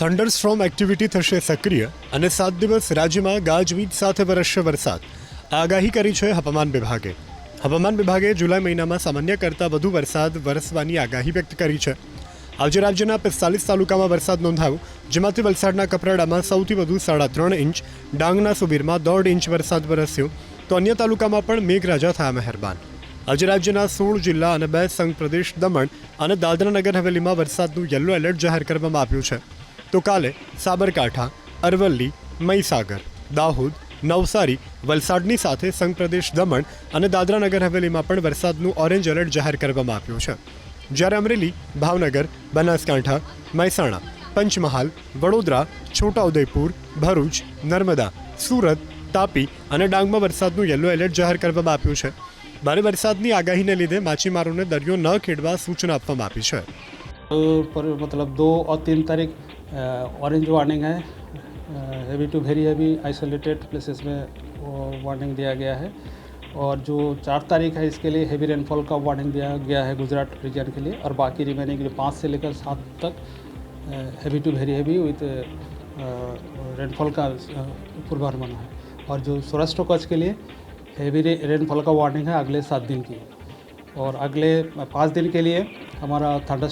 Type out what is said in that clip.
Thunderstorm activity થશે સક્રિય અને સાત દિવસ રાજ્યમાં ગાજવીજ સાથે વરસશે વરસાદ. આગાહી કરી છે હવામાન વિભાગે. હવામાન વિભાગે જુલાઈ મહિનામાં સામાન્ય કરતાં વધુ વરસાદ વરસવાની આગાહી વ્યક્ત કરી છે. આજે રાજ્યના પિસ્તાલીસ તાલુકામાં વરસાદ નોંધાયો, જેમાંથી વલસાડના કપરાડામાં સૌથી વધુ સાડા ત્રણ ઇંચ, ડાંગના સુબીરમાં દોઢ ઇંચ વરસાદ વરસ્યો, તો અન્ય તાલુકામાં પણ મેઘરાજા થયા મહેરબાન. આજે રાજ્યના સોળ જિલ્લા અને બે સંઘ પ્રદેશ દમણ અને દાદરાનગર હવેલીમાં વરસાદનું યલો એલર્ટ જાહેર કરવામાં આવ્યું છે. તો કાલે સાબરકાંઠા, અરવલ્લી, મહીસાગર, દાહોદ, નવસારી, વલસાડની સાથે સંઘ પ્રદેશ દમણ અને દાદરા નગર હવેલીમાં પણ વરસાદનું ઓરેન્જ એલર્ટ જાહેર કરવામાં આવ્યું છે. જ્યારે અમરેલી, ભાવનગર, બનાસકાંઠા, મહેસાણા, પંચમહાલ, વડોદરા, છોટાઉદેપુર, ભરૂચ, નર્મદા, સુરત, તાપી અને ડાંગમાં વરસાદનું યલો એલર્ટ જાહેર કરવામાં આપ્યું છે. ભારે વરસાદની આગાહીને લીધે માછીમારોને દરિયો ન ખેડવા સૂચના આપવામાં આપી છે. મતલબ દો ઓર તારીખ ऑरेंज वार्निंग है। Heavy to very heavy isolated places में वार्निंग दिया गया है। और जो चार तारीख है, इसके लिए हैवी रेनफॉल का वार्निंग दिया गया है गुजरात रीजन के लिए। और बाकी रिमेनिंग लिए पाँच से लेकर सात तक heavy to very heavy with rainfall का पूर्वानुमान है। और जो सौराष्ट्र कच्छ के लिए हैवी रेनफॉल का वार्निंग है अगले सात दिन की। और अगले पाँच दिन के लिए हमारा थंडर